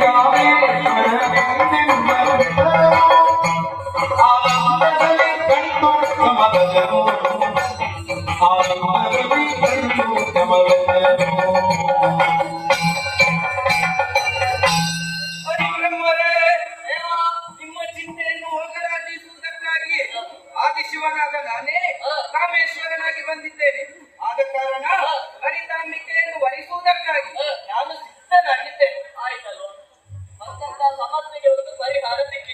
காவே பட்டன ಅಂತಕ್ಕಂತಹ ಸಮಸ್ಯೆಗೆ ಒಂದು ಪರಿಹಾರ ಸಿಗ್ತದೆ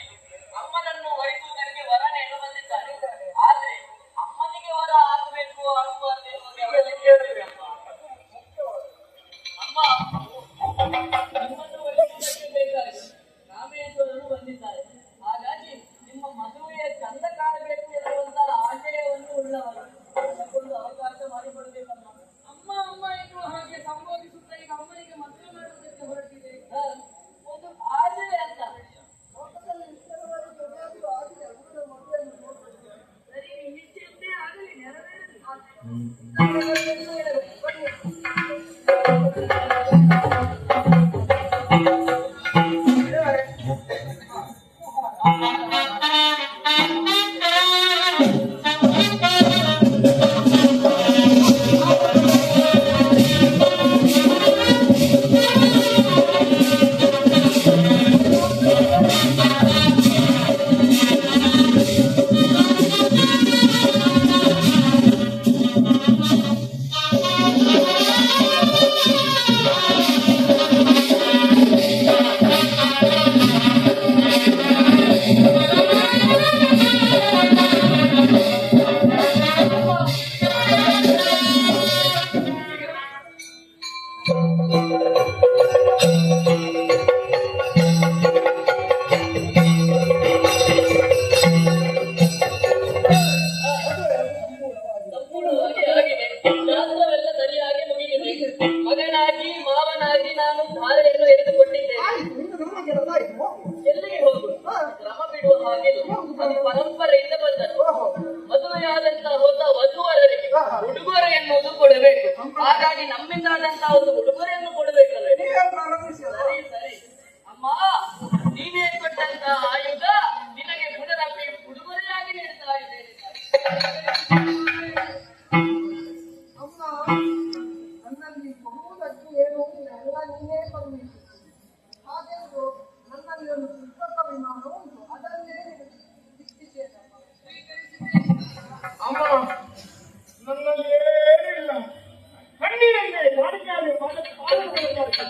嗯。ಹಾಗಾಗಿ ನಮ್ಮಿಂದ ಆದಂತ ಒಂದು ಉಡುಗೊರೆಯನ್ನು ಕೊಡಬೇಕಲ್ಲ ಸರಿ ಸರಿ. ಅಮ್ಮ ನೀನೇ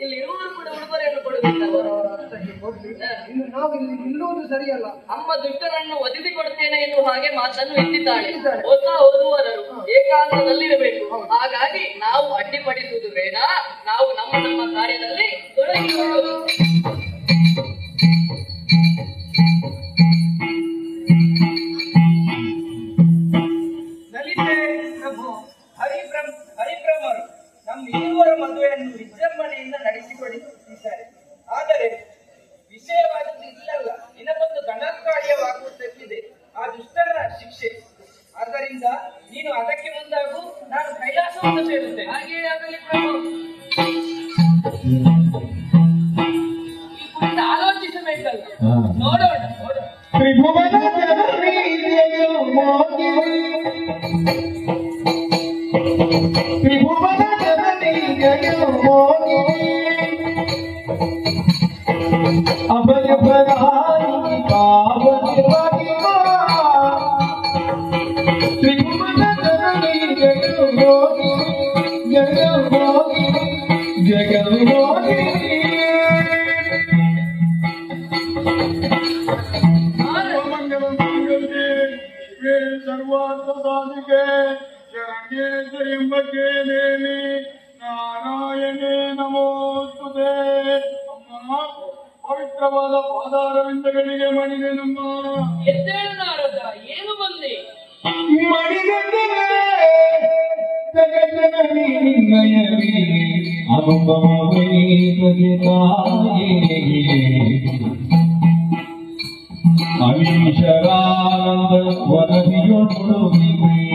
ಇಲ್ಲಿ ಇರುವರು ಕೂಡ ಉಡುಗೊರೆಯನ್ನು ಕೊಡಬೇಕು ಇನ್ನು ನಾವು ಇಲ್ಲಿ ನಿಲ್ಲುವುದು ಸರಿಯಲ್ಲ. ಅಮ್ಮ ದುಷ್ಟರನ್ನು ಒದಗಿ ಕೊಡ್ತೇನೆ ಎನ್ನುವ ಹಾಗೆ ಮಾತನ್ನು ಎತ್ತಿದ್ದಾಳೆ. ಹೊಸ ಓದುವವರು ಏಕಾಂತದಲ್ಲಿರಬೇಕು. ಹಾಗಾಗಿ ನಾವು ಅಡ್ಡಿಪಡಿಸುವುದು ಬೇಡ ಸಭೆಯನ್ನು ವಿಜೃಂಭಣೆಯಿಂದ ನಡೆಸಿಕೊಳ್ಳುತ್ತಿದ್ದಾರೆ ಆದರೆ ವಿಷಯವಾದದ್ದು ಇಲ್ಲಲ್ಲ. ನಿನಗೊಂದು ಗಣಕಾರ್ಯವಾಗುವ ಆ ದುಷ್ಟರ ಶಿಕ್ಷೆ. ಆದ್ದರಿಂದ ನೀನು ಅದಕ್ಕೆ ಮುಂದಾಗು. ನಾನು ಕೈಲಾಸವನ್ನು ಸೇರುತ್ತೇನೆ. ಹಾಗೆಯೇ ಆಗಲಿ ಪ್ರಭು. ಆಲೋಚಿಸಬೇಕಲ್ಲ. ನೋಡೋಣ ನೋಡೋಣ. स्वयमे में नारायण नमो ಪವಿತ್ರವಾದ ಪಾದಾರವಿಂದಗಳಿಗೆ ಮಣಿದೆ ನಮ್ಮ. ಎದ್ದೇಳು ನಾರದ ಏನು ಬಂದೆ? ಅಮೀಶರಾನಂದ ವರದಿಯೊಡೊಡೊಡಿಗೆ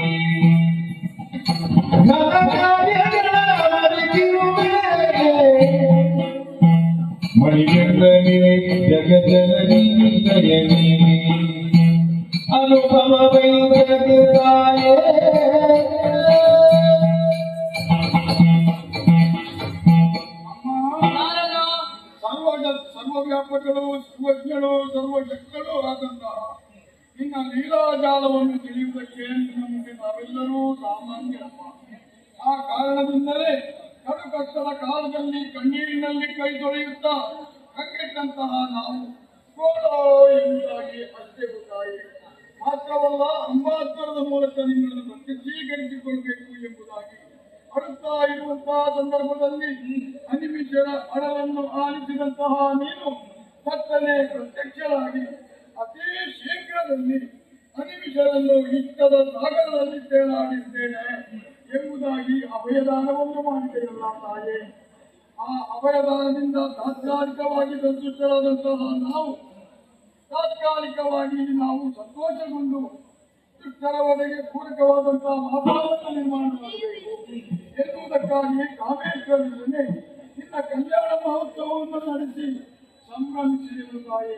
ಸರ್ವವ್ಯಾಪಕರು ಸರ್ವಜ್ಞರು ಸರ್ವಶಕ್ತರು ಆದಂತಹ ನಿನ್ನ ಲೀಲಾಜಾಲವನ್ನು ತಿಳಿಯುವುದಕ್ಕೆ ನಮಗೆ ನಾವೆಲ್ಲರೂ ಸಾಮಾನ್ಯರಪ್ಪ ಆ ಕಾರಣದಿಂದಲೇ ಕಡು ಕಷ್ಟದ ಕಾಲದಲ್ಲಿ ಕಣ್ಣೀರಿನಲ್ಲಿ ಕೈ ತೊಳೆಯುತ್ತಾ ಕಂಗೆಟ್ಟಂತಹ ನಾವು ಗೋಳೋ ಎಂಬುದಾಗಿ ಅಷ್ಟೇ ತಾಯಿ ಮಾತ್ರವಲ್ಲ ಅಂಬಾದ್ವರದ ಮೂಲಕ ನಿಮ್ಮನ್ನು ಪ್ರತ್ಯಕ್ಷೀಕರಿಸಿಕೊಳ್ಬೇಕು ಎಂಬುದಾಗಿ ಅಳುತ್ತಾ ಇರುವಂತಹ ಸಂದರ್ಭದಲ್ಲಿ ಅನಿಮಿಷರ ಹಣವನ್ನು ಆಲಿಸಿದಂತಹ ನೀನು ಮತ್ತನೇ ಪ್ರತ್ಯಕ್ಷರಾಗಿ ಅತಿ ಶೀಘ್ರದಲ್ಲಿ ಅನಿಮಿಷರನ್ನು ಇಷ್ಟದ ಸಾಗರದಲ್ಲಿ ತೇಲಾಡಿದ್ದೇನೆ ಎಂಬುದಾಗಿ ಅಭಯದಾನವನ್ನು ಮಾಡಿದೆಯಲ್ಲ ತಾಯೇ. ಆ ಅಭಯದಾನದಿಂದ ತಾತ್ಕಾಲಿಕವಾಗಿ ಸಂತುಷ್ಟರಾದಂತಹ ನಾವು ತಾತ್ಕಾಲಿಕವಾಗಿ ನಾವು ಸಂತೋಷಗೊಂಡು ಒಳಗೆ ಪೂರಕವಾದಂತಹ ವಾತಾವರಣ ನಿರ್ಮಾಣ ಮಾಡಬೇಕು ಎನ್ನುವುದಕ್ಕಾಗಿ ಕಾಮೇಶ್ವರನೇ ನಿನ್ನ ಕಲ್ಯಾಣ ಮಹೋತ್ಸವವನ್ನು ನಡೆಸಿ ಸಂಭ್ರಮಿಸಿದರು ತಾಯಿ.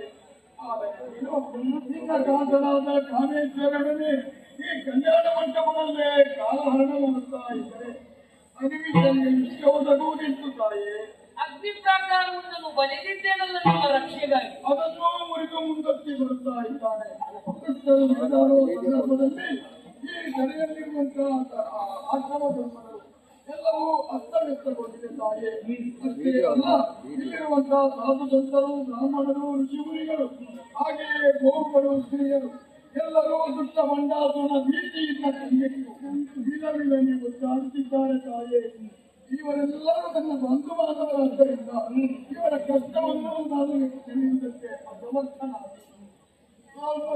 ನಿನ್ನ ಕಾಂತನಾದ ಕಾಮೇಶ್ವರನೇ ಈ ಕಲ್ಯಾಣ ಮಂಟಪದಲ್ಲೇ ಕಾಲಹರಣ ಮಾಡುತ್ತಾ ಇದ್ದರೆ ಅನಿಮಿಷರಿಗೆ ಇಷ್ಟ ಒದಗುವುದಿತ್ತು ಅಗ್ನಿ ಪ್ರಾಕಾರವನ್ನು ಬಲಿದಿದ್ದೇನಲ್ಲ ಸಂದರ್ಭದಲ್ಲಿ ಈ ಕಡೆಯಲ್ಲಿರುವಂತಹ ಆಶ್ರಮ ಸಾಧು ಸಂತರು ಬ್ರಾಹ್ಮಣರು ಋಷಿಮುನಿಗಳು ಹಾಗೆಯೇ ಗೋವುಗಳು ಸ್ತ್ರೀಯರು ಎಲ್ಲರೂ ದುಷ್ಟ ಮಂಡಾಸನ ಭೀತಿಯಿಂದ ಕಂಗೆಟ್ಟು ವಿಧ ವಿಧನೆ ಒದ್ದಾಡುತ್ತಿದ್ದಾರೆ ತಾಯೇ ಇವರೆಲ್ಲರೂ ನನ್ನ ಬಂಧು ಬಾಂಧವರಾದ್ದರಿಂದ ಇವರ ಕಷ್ಟವನ್ನು ನಾನು ತಿಳಿಯುವುದಕ್ಕೆ ಅಸಮರ್ಥನಾಗಿ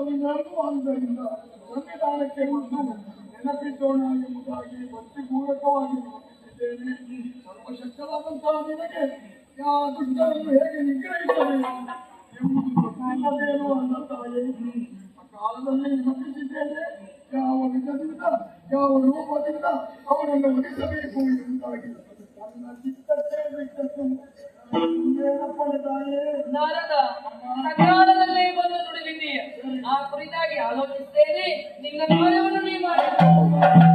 ವಿನರ್ಮು ಆದ್ದರಿಂದ ಸಂವಿಧಾನಕ್ಕೆ ಮತ್ತು ನೆನಪಿದ್ದೋಣ ಎಂಬುದಾಗಿ ಭಕ್ತಿಪೂರ್ವಕವಾಗಿ ನೆನಪಿಸಿದ್ದೇನೆ ಸರ್ವಶಕ್ತರಾದಂತಹ ನಿನಗೆ ಯಾ ದುಷ್ಟರನ್ನು ಹೇಗೆ ನಿಗ್ರಹಿಸಬೇಕು ಎಂಬುದು ಆ ಕಾಲದಲ್ಲಿ ನೆನಪಿಸಿದ್ದೇನೆ, ಯಾವ ವಿಧದಿಂದ, ಯಾವ ರೂಪದಿಂದ ಅವರನ್ನು ಒಲಿಸಬೇಕು ಎಂಬುದಾಗಿ ನನ್ನ ಚಿತ್ತಕ್ಕೆ ನಾರದ ಸಕಾಲದಲ್ಲೇ ಬಂದು ನುಡಿದಿದ್ದೀಯ ಆ ಕುರಿತಾಗಿ ಆಲೋಚಿಸ್ತೇನೆ ನಿನ್ನ ಕಾರ್ಯವನ್ನು ನೀ ಮಾಡಿ